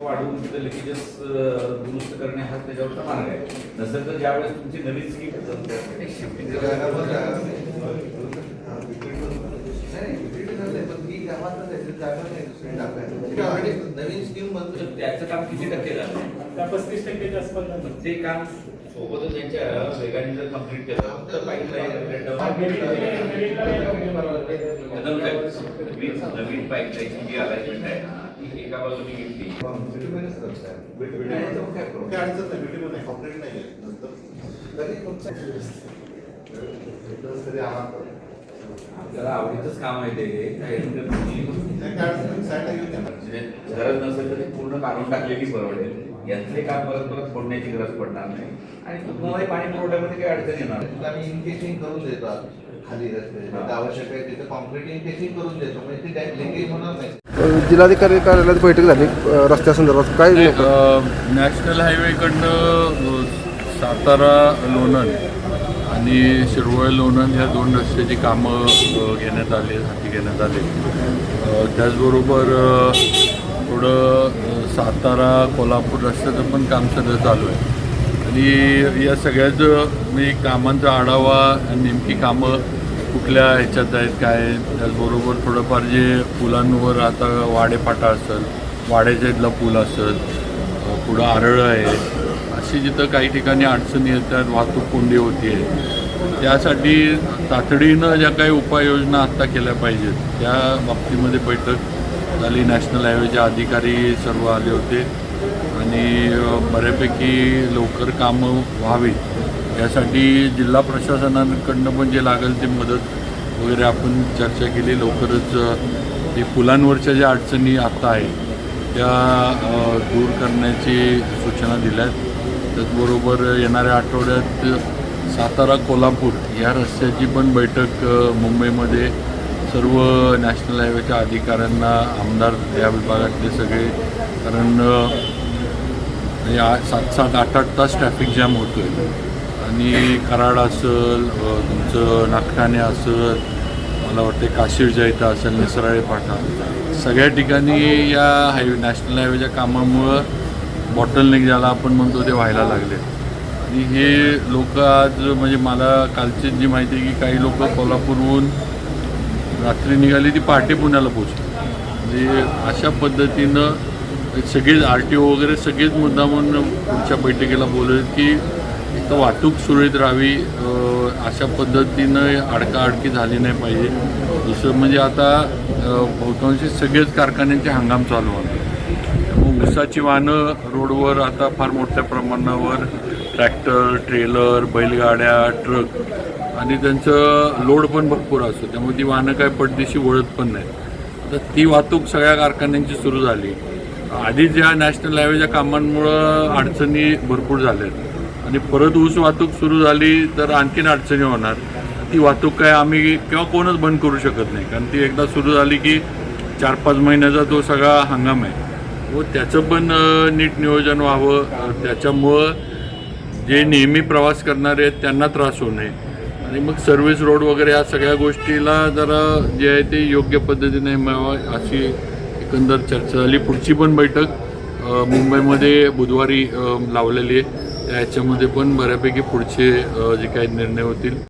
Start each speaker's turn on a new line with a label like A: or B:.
A: वाढवून तिथं लगेचच दुरुस्त करणे हा त्याच्यावरचा मार्ग आहे. नसेल तर ज्यावेळेस तुमची नवीन स्कीम
B: नवीन स्कीम
A: त्याचं काम किती टक्के झालं?
C: पस्तीस टक्केच्या आसपास
A: ते काम सोबतच त्यांच्या वेगाने जर कंप्लीट केलं तर पाईपलाईन
C: हा.
A: नवीन पाईपलाईनची जी अलाइनमेंट आहे ती एका बाजूने घेतली. आपल्याला आवडीचंच काम आहे ते. गरज नसेल तर ते पूर्ण काढून टाकलेली परवडेल यातले काम परत परत फोडण्याची गरज पडणार नाही. आणि तुम्हाला पाणी पुरवठ्यामध्ये काही अडचण येणार नाही.
B: आम्ही इनकेसिंग करून देतो. खाली रस्ते आवश्यक आहे तिथे कॉन्क्रीट इनकेसिंग करून देतो. म्हणजे ते लिकेज होणार नाही.
D: जिल्हाधिकारी कार्यालयात बैठक झाली अ, रस्त्यासंदर्भात काय
E: नॅशनल हायवेकडनं सातारा लोणंद आणि शिरवळ लोणंद ह्या दोन रस्त्याची कामं घेण्यात आली हाती घेण्यात आली. त्याचबरोबर थोडं सातारा कोल्हापूर रस्त्याचं पण काम सध्या चालू आहे. आणि या सगळ्याचं मी कामांचा आढावा आणि नेमकी कामं कुठल्या ह्याच्यात आहेत काय त्याचबरोबर थोडंफार जे पुलांवर आता वाडेपाटा असेल वाड्याच्या इथला पूल असेल पुढं आरळं आहे अशी जिथं काही ठिकाणी अडचणी येतात वाहतूक कोंडी होती आहे त्यासाठी तातडीनं ज्या काही उपाययोजना आत्ता केल्या पाहिजेत त्या बाबतीमध्ये बैठक झाली. नॅशनल हायवेचे अधिकारी सर्व आले होते आणि बऱ्यापैकी लवकर कामं व्हावीत. यासाठी जिल्हा प्रशासनाकडनं पण जे लागेल ते मदत वगैरे आपण चर्चा केली. लवकरच ते पुलांवरच्या ज्या अडचणी आता आहेत त्या दूर करण्याची सूचना दिल्या आहेत त्याचबरोबर येणाऱ्या आठवड्यात सातारा कोल्हापूर या रस्त्याची पण बैठक मुंबईमध्ये सर्व नॅशनल हायवेच्या अधिकाऱ्यांना आमदार या विभागातले सगळे. कारण या सात सात आठ आठ तास ट्रॅफिक जॅम होतो आहे आणि कराड असेल तुमचं नागठाणे असेल मला वाटते काशीर इथं असेल निसराळे फाटा सगळ्या ठिकाणी या हायवे नॅशनल हायवेच्या कामामुळं बॉटलनेक ज्याला आपण म्हणतो ते व्हायला लागले. आणि हे लोक आज म्हणजे मला कालची जी माहिती आहे की काही लोक कोल्हापूरहून रात्री निघाली ती पहाटे पुण्याला पोचली म्हणजे अशा पद्धतीनं सगळेच आर टी ओ वगैरे सगळेच मुद्दा म्हणून पुढच्या बैठकीला बोलत की तर वाहतूक सुरळीत राहावी अशा पद्धतीनं अडकाअडकी झाली नाही पाहिजे. दुसरं म्हणजे आता बहुतांशी सगळेच कारखान्यांचे हंगाम चालू होते. त्यामुळे ऊसाची वाहनं रोडवर आता फार मोठ्या प्रमाणावर ट्रॅक्टर ट्रेलर बैलगाड्या ट्रक आणि त्यांचं लोड पण भरपूर असतो. त्यामुळे ती वाहनं काय पडदिशी वळत पण नाही तर ती वाहतूक सगळ्या कारखान्यांची सुरू झाली. आधी ज्या नॅशनल हायवेच्या कामांमुळं अडचणी भरपूर झाल्या आहेत आणि परत ऊस वाहतूक सुरू झाली तर आणखीन अडचणी होणार. ती वाहतूक काय आम्ही किंवा कोणच बंद करू शकत नाही. कारण ती एकदा सुरू झाली की चार पाच महिन्याचा तो सगळा हंगाम आहे. व त्याचं पण नीट नियोजन व्हावं. त्याच्यामुळं जे नेहमी प्रवास करणारे आहेत त्यांना त्रास होऊ नये. आणि मग सर्व्हिस रोड वगैरे या सगळ्या गोष्टीला जरा जे आहे ते योग्य पद्धतीने मिळावं अशी एकंदर चर्चा झाली. पुढची पण बैठक मुंबईमध्ये बुधवारी लावलेली आहे. त्याच्यामध्ये पण बऱ्यापैकी पुढचे जे काही निर्णय होतील